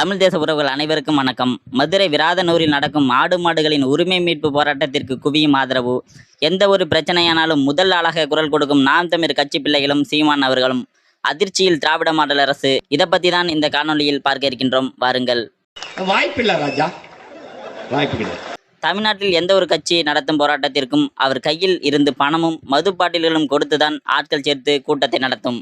தமிழ் தேச உறவுகள் அனைவருக்கும் வணக்கம். மதுரை விராதனூரில் நடக்கும் ஆடு மாடுகளின் உரிமை மீட்பு போராட்டத்திற்கு குவியும் ஆதரவு. எந்த ஒரு பிரச்சனையானாலும் முதல் ஆளாக குரல் கொடுக்கும் நாம் தமிழ் கட்சி பிள்ளைகளும் சீமான் அவர்களும். அதிர்ச்சியில் திராவிட மாடல் அரசு. இதை பற்றி தான் இந்த காணொளியில் பார்க்க இருக்கின்றோம். வாருங்கள். வாய்ப்பில்லை ராஜா. வாய்ப்பு கிடையாது தமிழ்நாட்டில் எந்த ஒரு கட்சி நடத்தும் போராட்டத்திற்கும் அவர் கையில் இருந்து பணமும் மது பாட்டில்களும் கொடுத்துதான் ஆட்கள் சேர்த்து கூட்டத்தை நடத்தும்.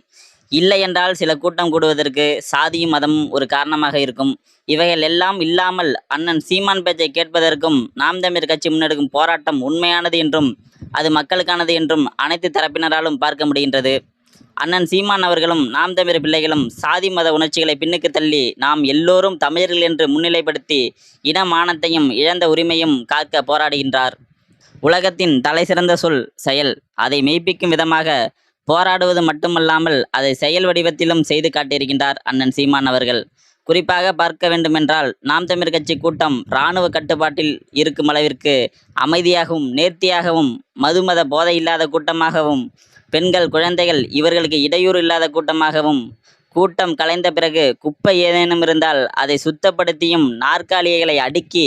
இல்லை என்றால் சில கூட்டம் கூடுவதற்கு சாதியும் மதம் ஒரு காரணமாக இருக்கும். இவைகள் எல்லாம் இல்லாமல் அண்ணன் சீமான் பேச்சை கேட்பதற்கும் நாம் தமிழர் கட்சி முன்னெடுக்கும் போராட்டம் உண்மையானது என்றும் அது மக்களுக்கானது என்றும் அனைத்து தரப்பினராலும் பார்க்க முடிகின்றது. அண்ணன் சீமான் அவர்களும் நாம் தமிழர் பிள்ளைகளும் சாதி மத உணர்ச்சிகளை பின்னுக்கு தள்ளி நாம் எல்லோரும் தமிழர்கள் என்று முன்னிலைப்படுத்தி இன மானத்தையும் இழந்த உரிமையும் காக்க போராடுகின்றார். உலகத்தின் தலைசிறந்த சொல் செயல். அதை மெய்ப்பிக்கும் விதமாக போராடுவது மட்டுமல்லாமல் அதை செயல் வடிவத்திலும் செய்து காட்டியிருக்கின்றார் அண்ணன் சீமான் அவர்கள். குறிப்பாக பார்க்க வேண்டுமென்றால் நாம் தமிழ் கட்சி கூட்டம் இராணுவ கட்டுப்பாட்டில் இருக்கும் அளவிற்கு அமைதியாகவும் நேர்த்தியாகவும் மதுமத போதை இல்லாத கூட்டமாகவும் பெண்கள் குழந்தைகள் இவர்களுக்கு இடையூறு இல்லாத கூட்டமாகவும் கூட்டம் கலைந்த பிறகு குப்பை ஏதேனும் இருந்தால் அதை சுத்தப்படுத்தியும் நாற்காலிகளை அடுக்கி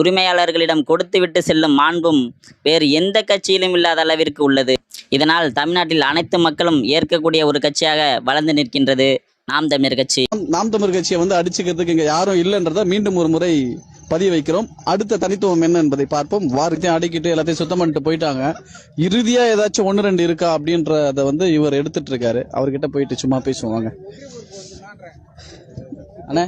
உரிமையாளர்களிடம் கொடுத்துவிட்டு செல்லும் மாண்பும் வேறு எந்த கட்சியிலும் இல்லாத அளவிற்கு உள்ளது. இதனால் தமிழ்நாட்டில் அனைத்து மக்களும் ஏற்கக்கூடிய ஒரு கட்சியாக வளர்ந்து நிற்கின்றது நாம் தமிழர் கட்சி. நாம் தமிழர் தமிழ் கட்சியை வந்து அடிச்சுக்கிறதுக்கு இங்க யாரும் இல்லைன்றதை மீண்டும் ஒரு முறை பதிய வைக்கிறோம் அடுத்த தனித்துவம் என்ன என்பதை பார்ப்போம். வாரத்தையும் அடிக்கிட்டு எல்லாத்தையும் சுத்தம் பண்ணிட்டு போயிட்டாங்க. இறுதியா ஏதாச்சும் ஒன்று ரெண்டு இருக்கா அப்படின்றத வந்து இவர் எடுத்துட்டு இருக்காரு. அவர்கிட்ட போயிட்டு சும்மா பேசுவாங்க அண்ணே.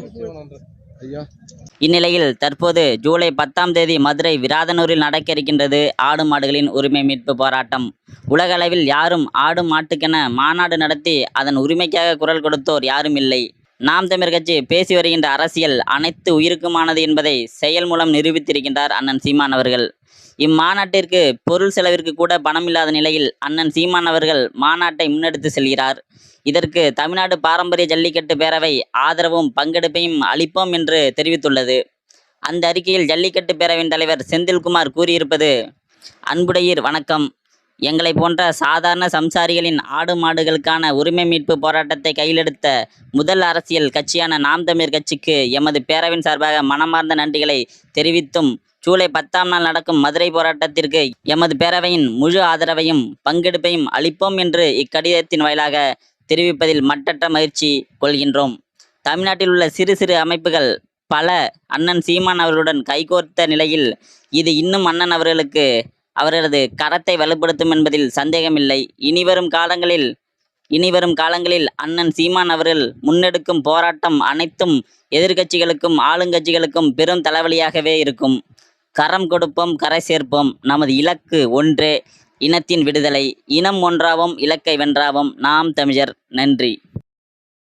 இந்நிலையில் தற்போது ஜூலை பத்தாம் தேதி மதுரை விராதனூரில் நடக்க இருக்கின்றது ஆடு மாடுகளின் உரிமை மீட்பு போராட்டம். உலகளவில் யாரும் ஆடு மாட்டுக்கென மாநாடு நடத்தி அதன் உரிமைக்காக குரல் கொடுத்தோர் யாரும் இல்லை. நாம் தமிழர் கட்சி பேசி வருகின்ற அரசியல் அனைத்து உயிருக்குமானது என்பதை செயல் மூலம் நிரூபித்திருக்கின்றார் அண்ணன் சீமான் அவர்கள். இம்மாநாட்டிற்கு பொருள் செலவிற்கு கூட பணம் இல்லாத நிலையில் அண்ணன் சீமான் அவர்கள் மாநாட்டை முன்னெடுத்து செல்கிறார். இதற்கு தமிழ்நாடு பாரம்பரிய ஜல்லிக்கட்டு பேரவை ஆதரவும் பங்கெடுப்பையும் அளிப்போம் என்று தெரிவித்துள்ளது. அந்த அறிக்கையில் ஜல்லிக்கட்டு பேரவையின் தலைவர் செந்தில்குமார் கூறியிருப்பது அன்புடையீர் வணக்கம். எங்களை போன்ற சாதாரண சம்சாரிகளின் ஆடு மாடுகளுக்கான உரிமை மீட்பு போராட்டத்தை கையிலெடுத்த முதல் அரசியல் கட்சியான நாம் தமிழர் கட்சிக்கு எமது பேரவின் சார்பாக மனமார்ந்த நன்றிகளை தெரிவித்தும் ஜூலை பத்தாம் நாள் நடக்கும் மதுரை போராட்டத்திற்கு எமது பேரவையின் முழு ஆதரவையும் பங்கெடுப்பையும் அளிப்போம் என்று இக்கடிதத்தின் வாயிலாக தெரிவிப்பதில் மட்டற்ற மகிழ்ச்சி கொள்கின்றோம். தமிழ்நாட்டில் உள்ள சிறு சிறு அமைப்புகள் பல அண்ணன் சீமான் அவர்களுடன் கைகோர்த்த நிலையில் இது இன்னும் அண்ணன் அவர்களுக்கு அவரது கரத்தை வலுப்படுத்தும் என்பதில் சந்தேகமில்லை. இனிவரும் காலங்களில் இனிவரும் காலங்களில் அண்ணன் சீமான் அவர்கள் முன்னெடுக்கும் போராட்டம் அனைத்தும் எதிர்க்கட்சிகளுக்கும் ஆளுங்கட்சிகளுக்கும் பெரும் தலைவலியாகவே இருக்கும். கரம் கொடுப்போம் கரை சேர்ப்போம். நமது இலக்கு ஒன்றே இனத்தின் விடுதலை. இனம் ஒன்றாவும் இலக்கை வென்றாவும். நாம் தமிழர் நன்றி.